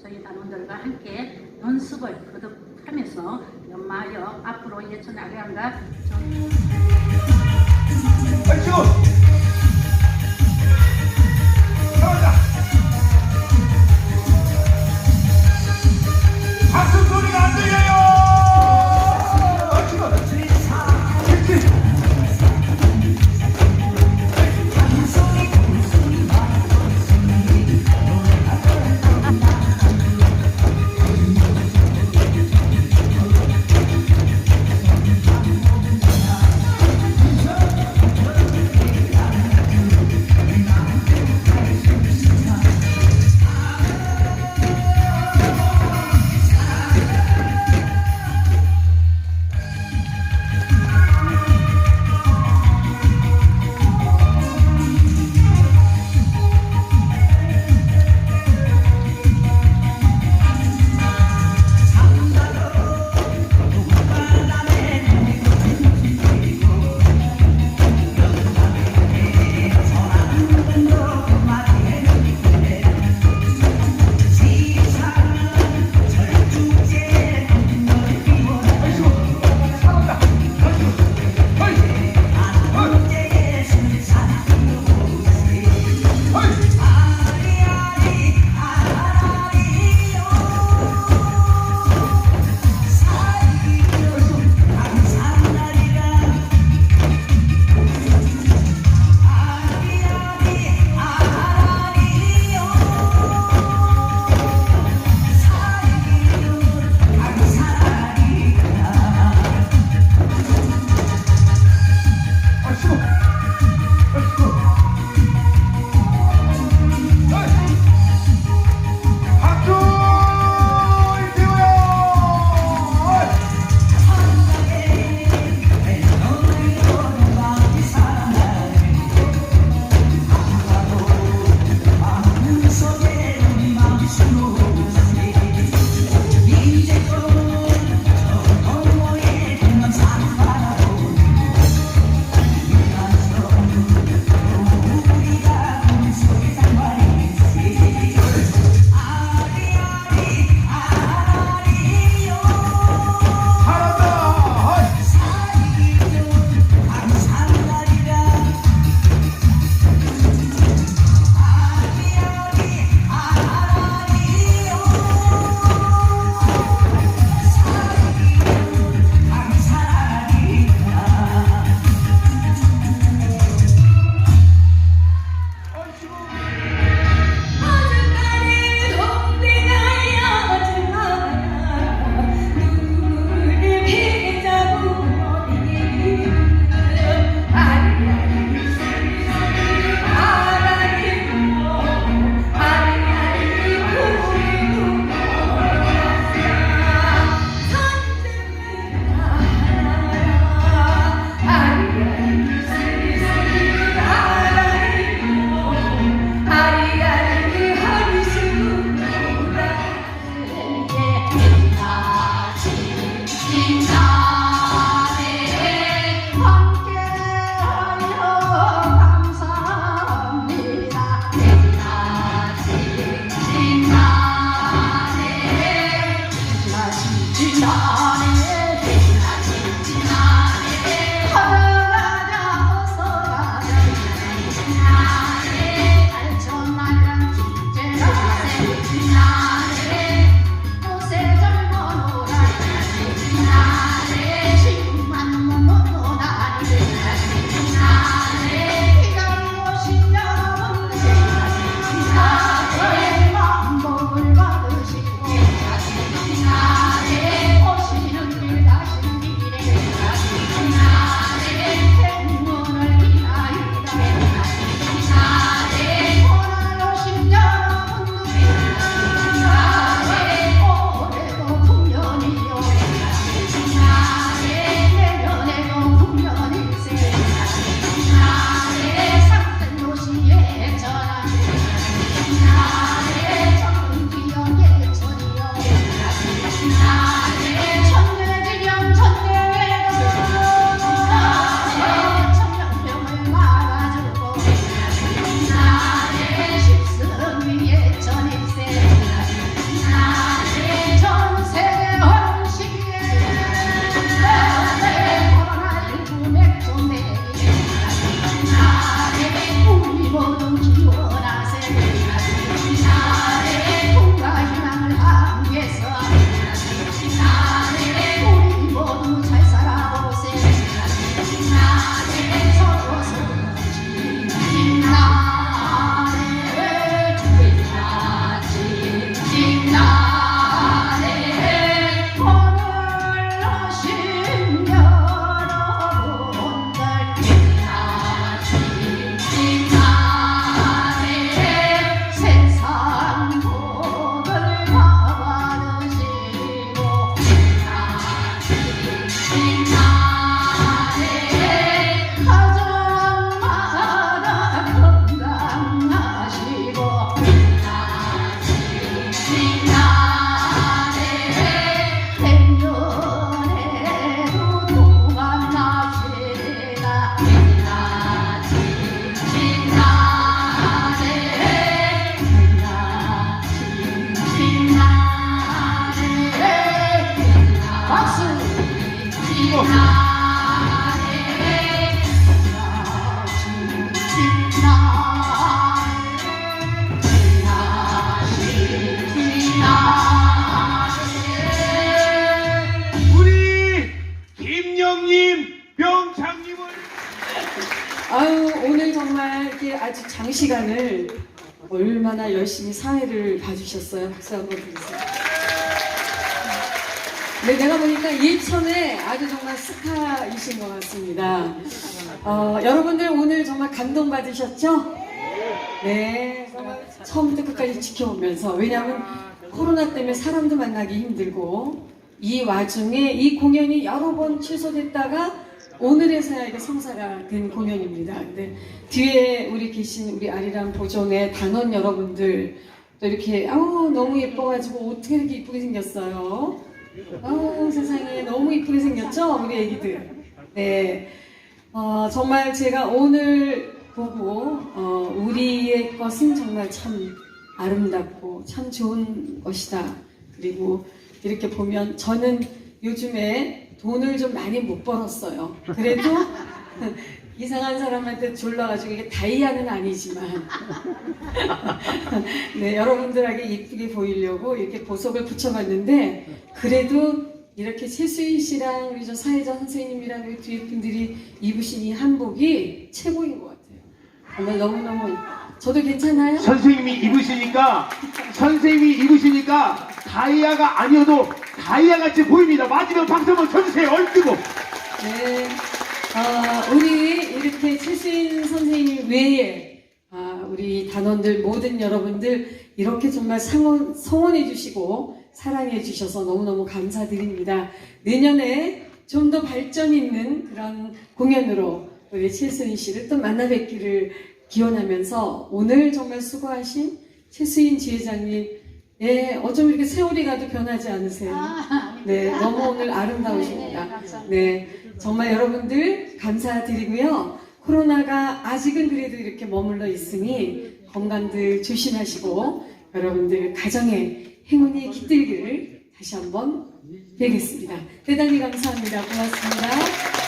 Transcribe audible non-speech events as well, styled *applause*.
저희 단원들과 함께 연습을 거듭하면서 연마하여 앞으로 예천나가가 파이팅! 잘한다! 시간을 얼마나 열심히 사회를 봐주셨어요. 박수 한번 드리세요. 네, 내가 보니까 예천에 아주 정말 스타이신 것 같습니다. 어, 여러분들 오늘 정말 감동받으셨죠? 네, 처음부터 끝까지 지켜보면서 왜냐하면 코로나 때문에 사람도 만나기 힘들고 이 와중에 이 공연이 여러 번 취소됐다가 오늘에서야 이게 성사가 된 공연입니다. 근데 뒤에 우리 계신 우리 아리랑 보존의 단원 여러분들 또 이렇게 아우 너무 예뻐가지고 어떻게 이렇게 이쁘게 생겼어요? 아우 세상에 너무 이쁘게 생겼죠 우리 애기들. 네, 어, 정말 제가 오늘 보고 어, 우리의 것은 정말 참 아름답고 참 좋은 것이다. 그리고 이렇게 보면 저는 요즘에 돈을 좀 많이 못 벌었어요. 그래도 *laughs* 이상한 사람한테 졸라가지고 이게 다이아는 아니지만 *laughs* 네 여러분들에게 이쁘게 보이려고 이렇게 보석을 붙여봤는데 그래도 이렇게 최수인 씨랑 우리 저 사회자 선생님이랑 우리 뒤에 분들이 입으신 이 한복이 최고인 것 같아요. 정말 너무너무 저도 괜찮아요? 선생님이 입으시니까 선생님이 입으시니까 다이아가 아니어도 다이아 같이 보입니다. 마지막 박수 한번 쳐주세요. 얼뜨고. 네. 아, 우리 이렇게 최수인 선생님 외에 아, 우리 단원들 모든 여러분들 이렇게 정말 상원, 성원해 주시고 사랑해 주셔서 너무너무 감사드립니다. 내년에 좀 더 발전 있는 그런 공연으로 우리 최수인 씨를 또 만나 뵙기를 기원하면서 오늘 정말 수고하신 최수인 지회장님 예, 어쩜 이렇게 세월이 가도 변하지 않으세요? 네, 너무 오늘 아름다우십니다. 네, 정말 여러분들 감사드리고요. 코로나가 아직은 그래도 이렇게 머물러 있으니 건강들 조심하시고 여러분들 가정에 행운이 깃들기를 다시 한번 뵈겠습니다. 대단히 감사합니다. 고맙습니다.